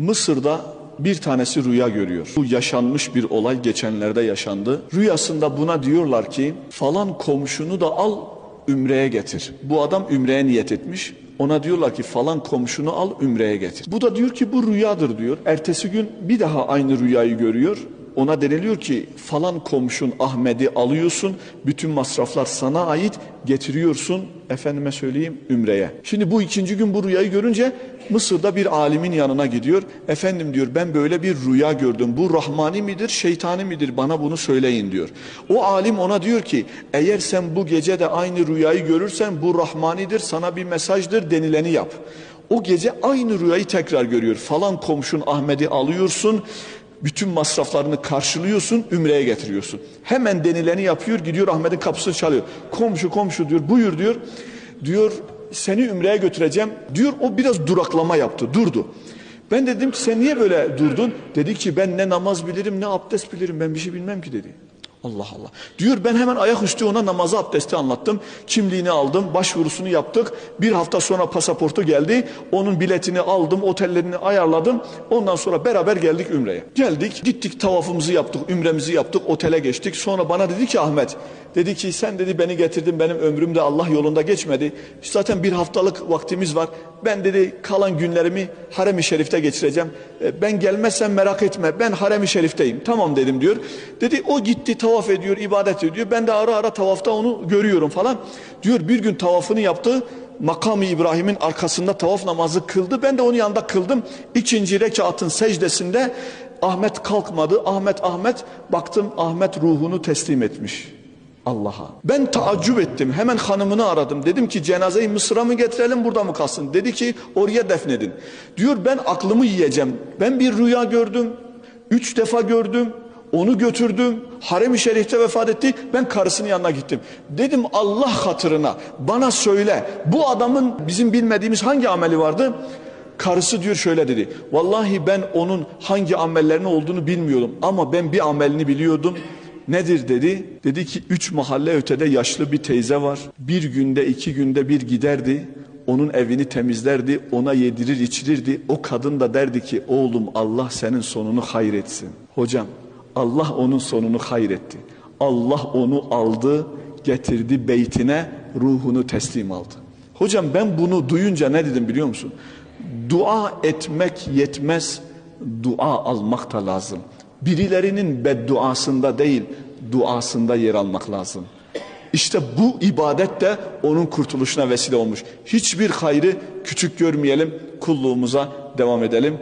Mısır'da bir tanesi rüya görüyor. Bu yaşanmış bir olay geçenlerde yaşandı. Rüyasında buna diyorlar ki falan komşunu da al ümreye getir. Bu adam ümreye niyet etmiş. Ona diyorlar ki falan komşunu al ümreye getir. Bu da diyor ki bu rüyadır diyor. Ertesi gün bir daha aynı rüyayı görüyor. Ona deniliyor ki falan komşun Ahmet'i alıyorsun. Bütün masraflar sana ait getiriyorsun. Efendime söyleyeyim ümreye. Şimdi bu ikinci gün bu rüyayı görünce Mısır'da bir alimin yanına gidiyor. Efendim diyor ben böyle bir rüya gördüm. Bu rahmani midir şeytani midir bana bunu söyleyin diyor. O alim ona diyor ki eğer sen bu gece de aynı rüyayı görürsen bu rahmanidir sana bir mesajdır denileni yap. O gece aynı rüyayı tekrar görüyor. Falan komşun Ahmet'i alıyorsun bütün masraflarını karşılıyorsun, ümreye getiriyorsun. Hemen denileni yapıyor, gidiyor Ahmet'in kapısını çalıyor. Komşu komşu diyor, buyur diyor. Diyor seni ümreye götüreceğim. Diyor o biraz duraklama yaptı, durdu. Ben dedim ki sen niye böyle durdun? Dedi ki ben ne namaz bilirim ne abdest bilirim ben bir şey bilmem ki dedi. Allah Allah. Diyor ben hemen ayaküstü ona namazı abdesti anlattım. Kimliğini aldım, başvurusunu yaptık. Bir hafta sonra pasaportu geldi. Onun biletini aldım, otellerini ayarladım. Ondan sonra beraber geldik Ümre'ye. Geldik, gittik tavafımızı yaptık, Ümre'mizi yaptık, otele geçtik. Sonra bana dedi ki Ahmet, dedi ki sen dedi beni getirdin benim ömrüm de Allah yolunda geçmedi. Zaten bir haftalık vaktimiz var. Ben dedi kalan günlerimi harem-i şerifte geçireceğim. E, Ben gelmezsem merak etme ben harem-i şerifteyim. Tamam dedim diyor. Dedi o gitti tavaf ediyor, ibadet ediyor. Ben de ara ara tavafta onu görüyorum falan. Diyor bir gün tavafını yaptı. Makamı İbrahim'in arkasında tavaf namazı kıldı. Ben de onun yanında kıldım. İkinci rekatın secdesinde Ahmet kalkmadı. Ahmet Ahmet baktım Ahmet ruhunu teslim etmiş. Allah'a. Ben taaccüp ettim. Hemen hanımını aradım. Dedim ki cenazeyi Mısır'a mı getirelim burada mı kalsın? Dedi ki oraya defnedin. Diyor ben aklımı yiyeceğim. Ben bir rüya gördüm. Üç defa gördüm. Onu götürdüm. Harem-i Şerif'te vefat etti. Ben karısının yanına gittim. Dedim Allah hatırına bana söyle. Bu adamın bizim bilmediğimiz hangi ameli vardı? Karısı diyor şöyle dedi. Vallahi ben onun hangi amellerini olduğunu bilmiyordum. Ama ben bir amelini biliyordum. Nedir dedi? Dedi ki üç mahalle ötede yaşlı bir teyze var. Bir günde iki günde bir giderdi. Onun evini temizlerdi. Ona yedirir içirirdi. O kadın da derdi ki oğlum Allah senin sonunu hayretsin. Hocam Allah onun sonunu hayretti. Allah onu aldı getirdi beytine ruhunu teslim aldı. Hocam ben bunu duyunca ne dedim biliyor musun? Dua etmek yetmez, dua almak da lazım. Birilerinin bedduasında değil, duasında yer almak lazım. İşte bu ibadet de onun kurtuluşuna vesile olmuş. Hiçbir hayrı küçük görmeyelim, kulluğumuza devam edelim.